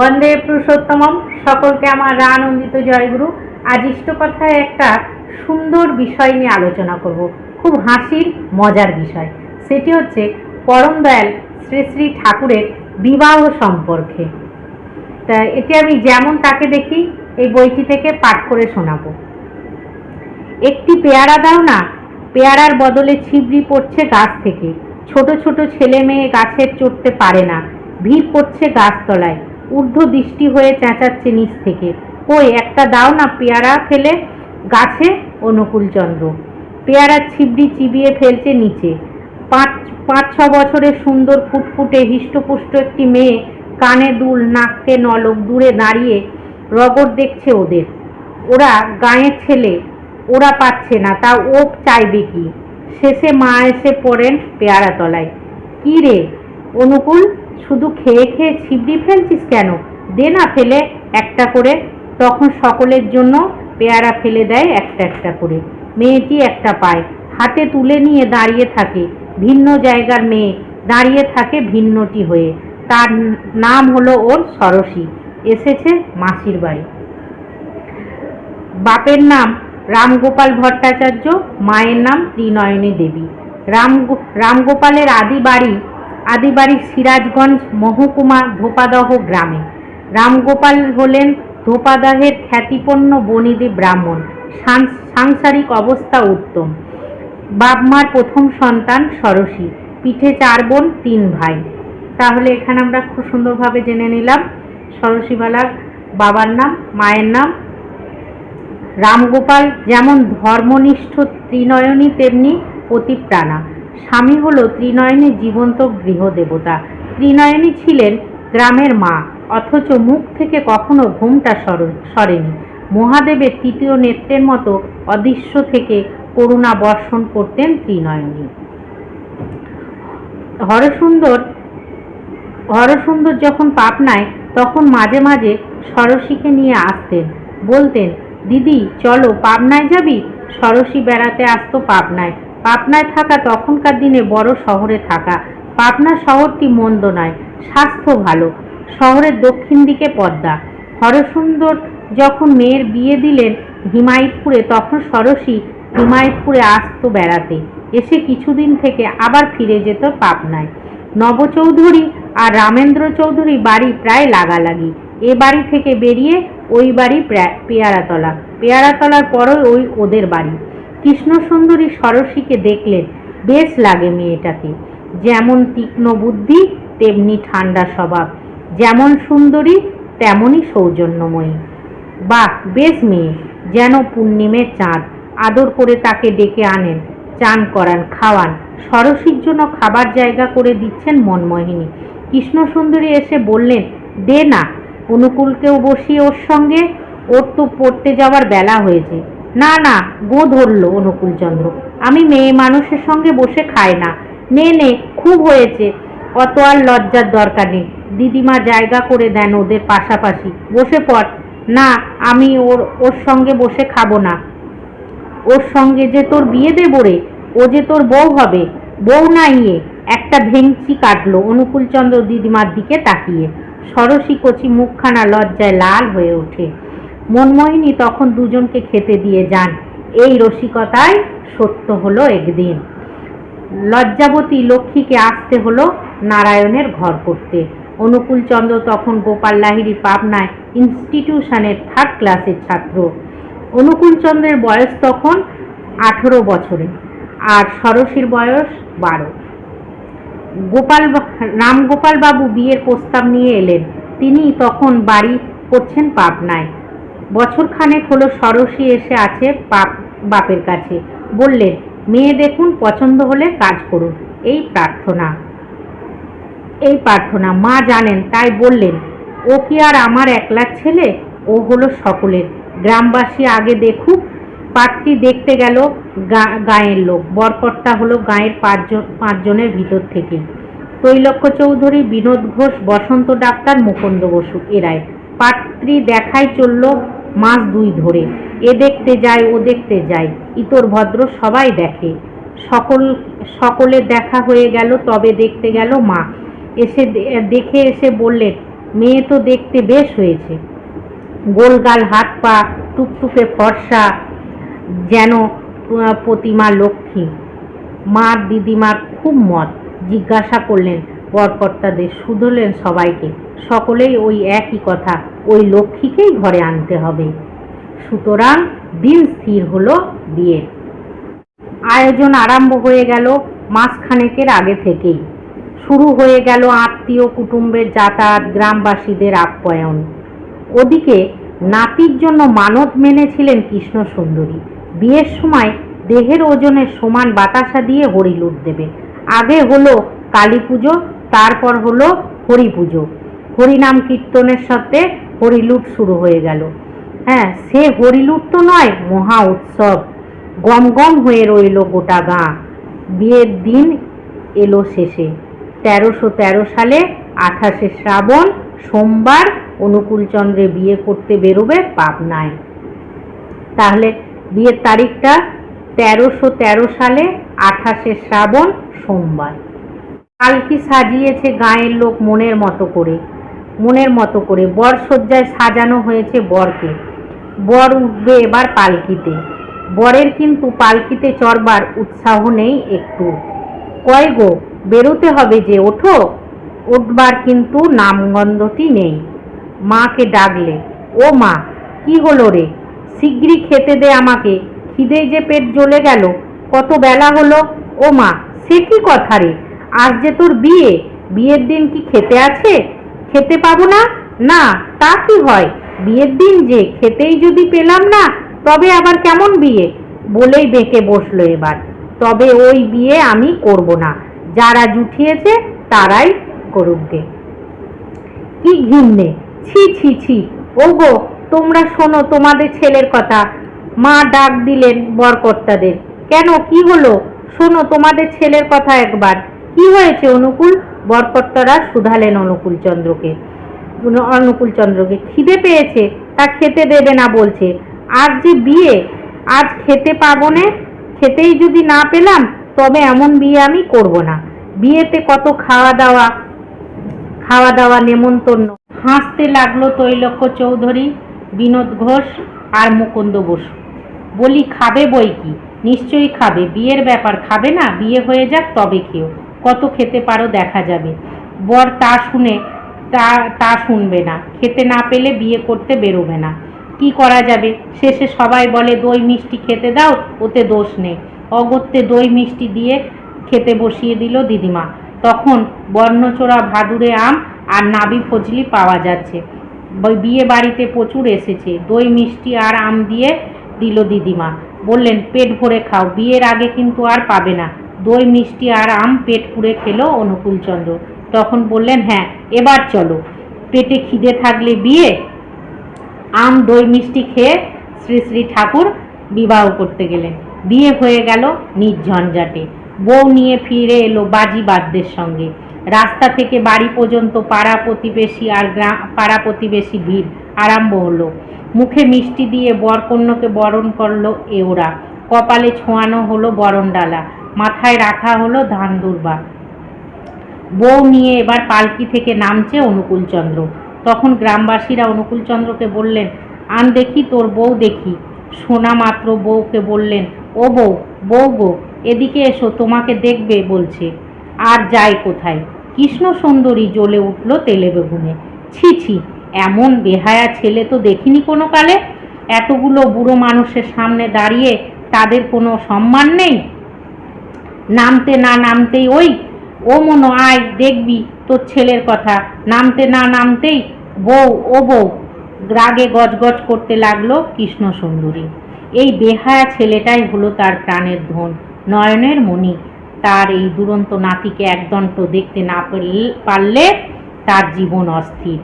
বন্দে পুরুষোত্তমম। সকলকে আমার আনন্দিত জয়গুরু। আজ ইষ্টকথায় একটা সুন্দর বিষয় নিয়ে আলোচনা করব। খুব হাসির, মজার বিষয়। সেটি হচ্ছে পরম দয়াল শ্রী শ্রী ঠাকুরের বিবাহ সম্পর্কে। তা এটি আমি যেমন তাকে দেখি, এই বইটি থেকে পাঠ করে শোনাবো। একটি পেয়ারা দাও না, পেয়ারার বদলে ছিবড়ি পড়ছে গাছ থেকে। ছোট ছোট ছেলে মেয়ে গাছের চড়তে পারে না, ভিড় পড়ছে গাছতলায়। ঊর্ধ্ব দৃষ্টি হয়ে চেঁচাচ্ছে নিচ থেকে। কই, একটা দাও না পেয়ারা ফেলে গাছে অনুকূলচন্দ্র পেয়ারা ছিবড়ি চিবিয়ে ফেলছে নিচে। পাঁচ পাঁচ, ছ বছরের সুন্দর ফুটফুটে হিষ্টপুষ্ট একটি মেয়ে কানে দুল, নাকতে নলক, দূরে দাঁড়িয়ে রগড় দেখছে ওদের। ওরা গাঁয়ের ছেলে, ওরা পাচ্ছে না, তা ও চাইবে কি? শেষে মা এসে পড়েন পেয়ারা তলায়। কি রে, অনুকূল? শুধু খেয়ে খেয়ে ছিবড়ি ফেলছিস কেন? দে না ফেলে একটা করে। তখন সকলের জন্য পেয়ারা ফেলে দেয় একটা একটা করে। মেয়েটি একটা পায়। হাতে তুলে নিয়ে দাঁড়িয়ে থাকে ভিন্ন জায়গার মেয়ে। দাঁড়িয়ে থাকে ভিন্নটি হয়ে। তার নাম হলো ওর সরসী। এসেছে মাসির বাড়ি। বাপের নাম রামগোপাল ভট্টাচার্য, মায়ের নাম ত্রিনয়নী দেবী। রাম রামগোপালের আদি বাড়ি আদি বাড়ি সিরাজগঞ্জ মহকুমা ধোপাদহ গ্রামে। রামগোপাল হলেন ধোপাদহের খ্যাতিপন্ন বনিদি ব্রাহ্মণ। সাংসারিক অবস্থা উত্তম। বাপমার প্রথম সন্তান সরসী। পিঠে চার বোন, তিন ভাই। তাহলে এখানে আমরা খুব সুন্দরভাবে জেনে নিলাম সরসীবালার বাবার নাম, মায়ের নাম। রামগোপাল যেমন ধর্মনিষ্ঠ ত্রিনয়নী, তেমনি পতিপ্রাণা। স্বামী হলো ত্রিনয়নীর জীবন্ত গৃহদেবতা। ত্রিনয়নী ছিলেন গ্রামের মা, অথচ মুখ থেকে কখনো ঘুমটা সর- সরেনি। মহাদেবের তৃতীয় নেত্রের মতো অদৃশ্য থেকে করুণা বর্ষণ করতেন ত্রিনয়নী। হরসুন্দর হরসুন্দর যখন পাবনায় তখন মাঝে মাঝে সরসীকে নিয়ে আসতেন। বলতেন, দিদি, চলো পাবনায় যাবি? সরসী বেড়াতে আসতো পাবনায় পাবনায় থাকা তখনকার দিনে বড় শহরে থাকা। পাবনা শহরটি মন্দ নয়, স্বাস্থ্য ভালো। শহরের দক্ষিণ দিকে পদ্মা। হরসুন্দর যখন মেয়ের বিয়ে দিলেন হিমায়তপুরে, তখন সরসী হিমায়তপুরে আসতো বেড়াতে। এসে কিছুদিন থেকে আবার ফিরে যেত পাবনায়। নবচৌধুরী আর রামেন্দ্র চৌধুরী বাড়ি প্রায় লাগালাগি। এ বাড়ি থেকে বেরিয়ে ওই বাড়ি পেয়ারাতলা। পেয়ারাতলার পরই ওই ওদের বাড়ি। কৃষ্ণ সুন্দরী সরসীকে দেখলেন বেশ লাগে মেয়েটাকে। যেমন তীক্ষ্ণ বুদ্ধি, তেমনি ঠান্ডা স্বভাব। যেমন সুন্দরী তেমনই সৌজন্যময়ী। বাহ, বেশ মেয়ে। যেন পূর্ণিমের চাঁদ। আদর করে তাকে ডেকে আনেন, চান করান, খাওয়ান। সরসীর জন্য খাবার জায়গা করে দিচ্ছেন মনমোহিনী। কৃষ্ণ সুন্দরী এসে বললেন, দে না। অনুকূলকেও বসিয়ে ওর সঙ্গে। ওর তো পড়তে যাওয়ার বেলা হয়েছে। না না, গো ধরলো অনুকূলচন্দ্র। আমি মেয়ে মানুষের সঙ্গে বসে খাই না। নে নে, খুব হয়েছে। অত আর লজ্জার দরকার নেই। দিদিমা জায়গা করে দেন ওদের পাশাপাশি। বসে পড়। না, আমি ওর ওর সঙ্গে বসে খাব না। ওর সঙ্গে যে তোর বিয়ে দেবো রে, ও যে তোর বউ হবে। বউ না ইয়ে। একটা ভেংচি কাটলো অনুকূলচন্দ্র দিদিমার দিকে তাকিয়ে। সরসী কচি মুখখানা লজ্জায় লাল হয়ে ওঠে। মনমোহিনী তখন দুজনকে খেতে দিয়ে যান। এই রসিকতায় সত্য হলো একদিন। লজ্জাবতী লক্ষ্মীকে আসতে হলো নারায়ণের ঘর করতে। অনুকূলচন্দ্র তখন গোপাল লাহিড়ী পাবনায় ইনস্টিটিউশনের থার্ড ক্লাসের ছাত্র। অনুকূলচন্দ্রের বয়স তখন আঠেরো বছরে আর সরসীর বয়স বারো। গোপাল রামগোপাল বাবু বিয়ের প্রস্তাব নিয়ে এলেন। তিনি তখন বাড়ি করছেন পাবনায়। বছর খানেক হলো সরসী এসে আছে বাপ, বাপের কাছে। বললেন, মেয়ে দেখুন, পছন্দ হলে কাজ করুন। এই প্রার্থনা। এই প্রার্থনা। মা জানেন, তাই বললেন, ও কি আর আমার একলার ছেলে? ও হলো সকলের। গ্রামবাসী আগে দেখুক, পাত্রী দেখতে গেল গা- গাঁয়ের লোক। বরকর্তা হলো গাঁয়ের পাঁচজন, পাঁচজনের ভিতর থেকে। তৈলক্য চৌধুরী, বিনোদ ঘোষ, বসন্ত ডাক্তার, মুকুন্দ বসু, এরাই। পাত্রী দেখাই চলল মাস দুই ধরে। এ দেখতে যায়, ও দেখতে যায়। ইতর ভদ্র সবাই দেখে। সকল, সকলে দেখা হয়ে গেল, তবে দেখতে গেল মা। এসে দেখে এসে বললেন মেয়ে তো দেখতে বেশ হয়েছে। গোলগাল হাত পা টুকটুকে ফর্সা, যেন প্রতিমা লক্ষ্মী। মার দিদিমার খুব মত। জিজ্ঞাসা করলেন বরকর্তাদের শুধলেন সবাইকে। সকলেই ওই একই কথা, ওই লক্ষ্মীকেই ঘরে আনতে হবে। সুতরাং দিন স্থির হলো বিয়ের। আয়োজন আরম্ভ হয়ে গেল মাসখানেকের আগে থেকেই। শুরু হয়ে গেল আত্মীয় কুটুম্বের যাতায়াত, গ্রামবাসীদের আপ্যায়ন। ওদিকে নাতির জন্য মানত মেনেছিলেন কৃষ্ণ সুন্দরী বিয়ের সময় দেহের ওজনের সমান বাতাসা দিয়ে হরিলুট দেবে। আগে হলো কালী পুজো তারপর হলো হরি পুজো। হরিনাম কীর্তনের সাথে হরিলুট শুরু হয়ে গেল। হ্যাঁ সে হরিলুট তো নয়, মহা উৎসব। গম গম হয়ে রইল গোটা গাঁ। বিয়ের দিন এলো শেষে। তেরোশো তেরো সালে আঠাশে শ্রাবণ, সোমবার অনুকূলচন্দ্রে বিয়ে করতে বেরোবে পাবনায়। তাহলে বিয়ের তারিখটা তেরোশো তেরো সালে আঠাশে শ্রাবণ, সোমবার। পালকি সাজিয়েছে গাঁয়ের লোক মনের মতো করে, মনের মতো করে। বর সজ্জায় সাজানো হয়েছে বরকে। বর উঠবে এবার পালকিতে। বরের কিন্তু পালকিতে চড়বার উৎসাহ নেই একটু। কয় গো, বেরোতে হবে যে, ওঠো। উঠবার কিন্তু নামগন্ধটি নেই। মাকে ডাকলে, ও মা, কি হলো রে? শিগগিরই খেতে দে আমাকে। খিদে যে পেট জ্বলে গেল। কত বেলা হলো? ও মা, সে কি কথা রে? আজ যে তোর বিয়ে? বিয়ের দিন কি খেতে আছে? খেতে পাবো না? না, তা কি হয়? বিয়ের দিন যে খেতেই যদি পেলাম না, তবে আবার কেমন বিয়ে? বলেই বেঁকে বসল এবার। তবে ওই বিয়ে আমি করব না। যারা জুঠিয়েছে, তারাই করুক গে। কি ঘিন্নে ছি ছি ছি। ওগো, তোমরা শোনো, তোমাদের ছেলের কথা। মা ডাক দিলেন বরকর্তাদের। কেন? কি হলো? শোনো, তোমাদের ছেলের কথা একবার। কি হয়েছে অনুকূল বরকর্তারা শুধালেন অনুকূল চন্দ্রকে। অনুকূল চন্দ্রকে খিদে পেয়েছে, তা খেতে দেবে না বলছে। আর যে বিয়ে, আজ খেতে পাবো না, খেতেই যদি না পেলাম, তবে এমন বিয়ে আমি করব না। বিয়েতে কত খাওয়া দাওয়া খাওয়া দাওয়া নেমন্তন্ন। হাসতে লাগল তৈলক্য চৌধুরী, বিনোদ ঘোষ আর মুকুন্দ বসু। বলি, খাবে বই কি? নিশ্চয়ই খাবে। বিয়ের ব্যাপার, খাবে না? বিয়ে হয়ে যাক, তবে খেও। কত খেতে পারো দেখা যাবে। বর তা শুনে, তা তা শুনবে না। খেতে না পেলে বিয়ে করতে বেরোবে না। কি করা যাবে? শেষে সবাই বলে, দই মিষ্টি খেতে দাও, ওতে দোষ নেই। অগত্যে দই মিষ্টি দিয়ে খেতে বসিয়ে দিল দিদিমা। তখন বর্ণচোরা ভাদুরে আম আর নাবি ফজলি পাওয়া যাচ্ছে। বিয়ে বাড়িতে প্রচুর এসেছে। দই মিষ্টি আর আম দিয়ে দিল দিদিমা। বললেন, পেট ভরে খাও। বিয়ের আগে কিন্তু আর পাবে না। দই, মিষ্টি আর আম পেট পুড়ে খেলো অনুকূলচন্দ্র। তখন বললেন হ্যাঁ এবার চলো। পেটে খিদে থাকলে বিয়ে, আম, দই, মিষ্টি খেয়ে শ্রী শ্রী ঠাকুর বিবাহ করতে গেলেন। বিয়ে হয়ে গেল নির্ঝঞ্ঝাটে বউ নিয়ে ফিরে এলো বাজি বাদ্যের সঙ্গে। রাস্তা থেকে বাড়ি পর্যন্ত পাড়া প্রতিবেশী আর গ্রাম, পাড়া প্রতিবেশী ভিড় আরম্ভ হলো। মুখে মিষ্টি দিয়ে বরকন্যকে বরণ করল এওরা। কপালে ছোঁয়ানো হলো বরণডালা। মাথায় রাখা হলো ধান দুর্বা বউ নিয়ে এবার পালকি থেকে নামছে অনুকূলচন্দ্র। তখন গ্রামবাসীরা অনুকূলচন্দ্রকে বললেন, আন দেখি তোর বউ দেখি। শোনা মাত্র বউকে বললেন, ও বউ বউ গো, এদিকে এসো, তোমাকে দেখবে, বলছে। আর যায় কোথায়? কৃষ্ণ সুন্দরী জ্বলে উঠল তেলে বেগুনে। ছি ছি, এমন বেহায়া ছেলে তো দেখিনি কোনো কালে। এতগুলো বুড়ো মানুষের সামনে দাঁড়িয়ে তাদের কোনো সম্মান নেই? নামতে না নামতেই, ওই ও মনো আয়, দেখবি তোর ছেলের কথা। নামতে না নামতেই বউ, ও বউ, রাগে গজগজ করতে লাগল কৃষ্ণ সুন্দরী। এই বেহায়া ছেলেটাই হলো তার প্রাণের ধন। নয়নের মণি, তার এই দুরন্ত নাতিকে একদণ্ড দেখতে না পারলে তার জীবন অস্থির।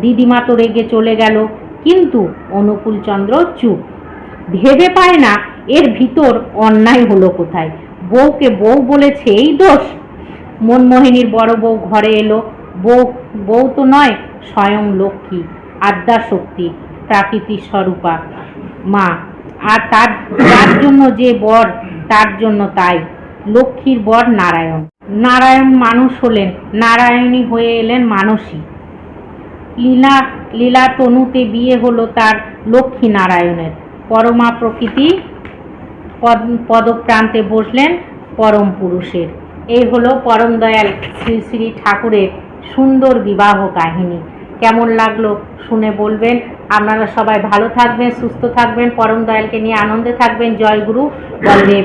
দিদিমা তো রেগে চলে গেল, কিন্তু অনুকূলচন্দ্র চুপ। ভেবে পায় না এর ভিতর অন্যায় হলো কোথায়। বউকে বউ বলেছে, এই দোষ। মনমোহিনীর বড় বউ ঘরে এলো। বউ বউ তো নয়, স্বয়ং লক্ষ্মী, আদ্যা শক্তি, প্রাকৃতিক স্বরূপা। মা, আর তার তার জন্য যে বর, তার জন্য তাই। লক্ষ্মীর বর নারায়ণ। নারায়ণ মানুষ হলেন, নারায়ণী হয়ে এলেন মানসী। লীলা লীলা তনুতে বিয়ে হলো তার লক্ষ্মী নারায়ণের। পরমা প্রকৃতি পদপ্রান্তে বসলেন পরম পুরুষের। এই হলো পরম দয়াল শ্রী শ্রী ঠাকুরের সুন্দর বিবাহ কাহিনী। কেমন লাগল শুনে বলবেন। আপনারা সবাই ভালো থাকবেন, সুস্থ থাকবেন। পরম দয়ালকে নিয়ে আনন্দে থাকবেন। জয় গুরু বলদেব